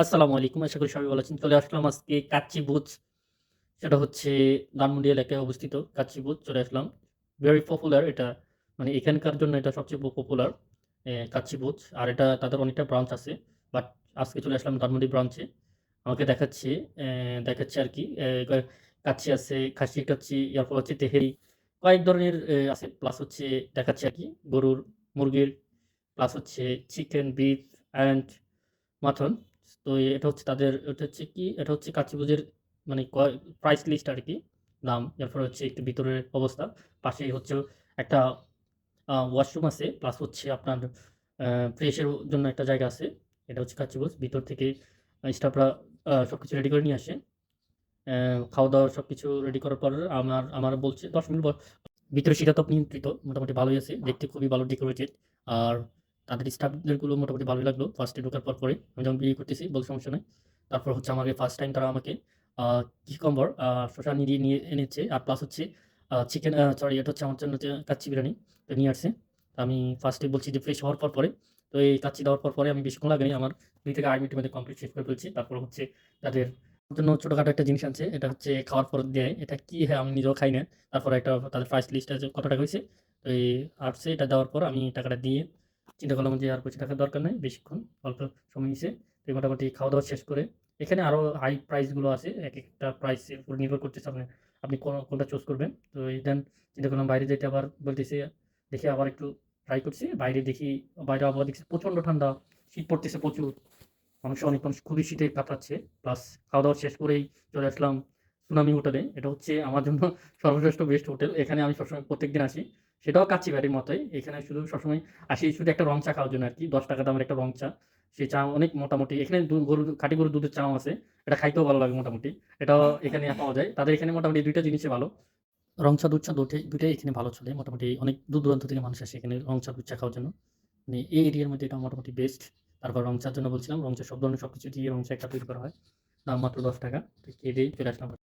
আসসালামু আলাইকুম। আশা করি সবাই ভালো আছেন। চলে আসলাম আজকে কাচ্চি ভুজ। সেটা হচ্ছে ধানমন্ডি এলাকায় অবস্থিত কাচ্চি ভুজ চলে আসলাম। ভেরি পপুলার এটা মানে এখানকার জন্য এটা সবচেয়ে পপুলার কাচ্চি ভুজ। আর এটা তাদের অনেকটা ব্রাঞ্চ আছে। বাট আজকে চলে আসলাম ধানমন্ডি ব্রাঞ্চে। আমাকে দেখাচ্ছে দেখাচ্ছে আর কি কাচ্চি আছে, খাসি কাচ্চি, এরপর হচ্ছে তেহেরি। কয়েক ধরনের আছে। প্লাস হচ্ছে দেখাচ্ছে আর কি গরুর, মুরগির, প্লাস হচ্ছে চিকেন, বিফ অ্যান্ড মাটন। তো এটা হচ্ছে তাদের, এটা হচ্ছে কি? এটা হচ্ছে কাচ্চি ভুজের মানে প্রাইস লিস্ট আর কি দাম। এরপর হচ্ছে একটু ভিতরের অবস্থা। পাশেই হচ্ছে একটা ওয়াশরুম আছে। প্লাস হচ্ছে আপনার ফ্রেশের জন্য একটা জায়গা আছে। এটা হচ্ছে কাচ্চি ভুজ। ভিতর থেকে স্টাফরা আ, সবকিছু রেডি করে নিয়ে আসে। খাওয়া-দাওয়া সবকিছু রেডি করার পর আমার আমার বলছে ১০ মিনিট পর ভিতরে তো নিয়ন্ত্রিত। মোটামুটি ভালোই আছে। দেখতে খুবই ভালো ডেকোরেটেড। আর তাদের স্টাফদেরগুলো মোটামুটি ভালোই লাগল। ফার্স্ট ঢোকার পর পরে। আমি যখন বিল করতেছি বলছে সমস্যা নাই। তারপর হচ্ছে আমাকে ফার্স্ট টাইম তারা আমাকে আ কিউকাম্বার আ নিয়ে নিয়ে এনেছে। আর প্লাস হচ্ছে চিকেন সরি এটা হচ্ছে আমার জন্য কাচ্চি বিরিয়ানি এটা নিয়ে আসছে। তো আমি ফার্স্টে বলছি যে ফ্রেশ হওয়ার পর পরে। তো এই কাচ্চি দেওয়ার পর পরে আমি বেশিক্ষণ লাগেনি। আমার দুই থেকে ৮ মিনিটের মধ্যে কমপ্লিট শেষ করে ফেলছি। তারপর হচ্ছে তাদের জন্য ছোটোখাটো একটা জিনিস আনছে। এটা হচ্ছে খাওয়ার পর দেয়। এটা কি হ্যাঁ, আমি নিজেও খাই না। তারপরে একটা তাদের প্রাইস লিস্ট আছে কত টাকা হইছে। তো এই আসছে এটা দেওয়ার পর আমি টাকাটা দিয়ে চিন্তা করলাম যে আর বেশি টাকার দরকার নেই, বেশিক্ষণ অল্প সময় নিছে। তো মোটামুটি খাওয়া-দাওয়া শেষ করে এখানে আরও হাই প্রাইসগুলো আছে। একেকটা প্রাইস এর উপর নির্ভর করতেছে আপনি আপনি কোন, কোনটা চুজ করবেন। তো এই দেন চিন্তা করলাম বাইরে যেতে আবার বলতেছে, দেখি আবার একটু ট্রাই করছি। বাইরে দেখি, বাইরে আবহাওয়া দেখছি প্রচণ্ড ঠান্ডা। শীত পড়তেছে প্রচুর। মানুষ অনেক মানুষ খুবই শীতে কাতরাচ্ছে। প্লাস খাওয়া-দাওয়া শেষ করেই চলে আসলাম সুনামি হোটেলে। এটা হচ্ছে আমার জন্য সর্বশ্রেষ্ঠ বেস্ট হোটেল। এখানে আমি সবসময় প্রত্যেকদিন আসি। সেটাও কাচ্চি বাড়ির মতোই। এখানে শুধু সবসময় আসি শুধু একটা রং চা খাওয়ার জন্য আর কি দশ টাকা দামের একটা রং চা। সেই চা অনেক মোটামুটি এখানে দু গরুর খাঁটি গরুর দুধের চাও আছে। এটা খাইতেও ভালো লাগে মোটামুটি। এটাও এখানে পাওয়া যায়। তাদের এখানে মোটামুটি দুইটা জিনিসই ভালো। রং চা, দুধ চা দুটাই দুটাই এখানে ভালো চলে। মোটামুটি অনেক দূর-দূরান্ত থেকে মানুষ আসে এখানে রং চা, দুধ চা খাওয়ার জন্য। মানে এই এরিয়ার মধ্যে এটা মোটামুটি বেস্ট। তারপর রং চার জন্য বলছিলাম। রং চা সব ধরনের সবকিছু দিয়ে রং চা একটা তৈরি করা হয়। দাম মাত্র ৳১০ তো খেয়ে চলে আসলাম।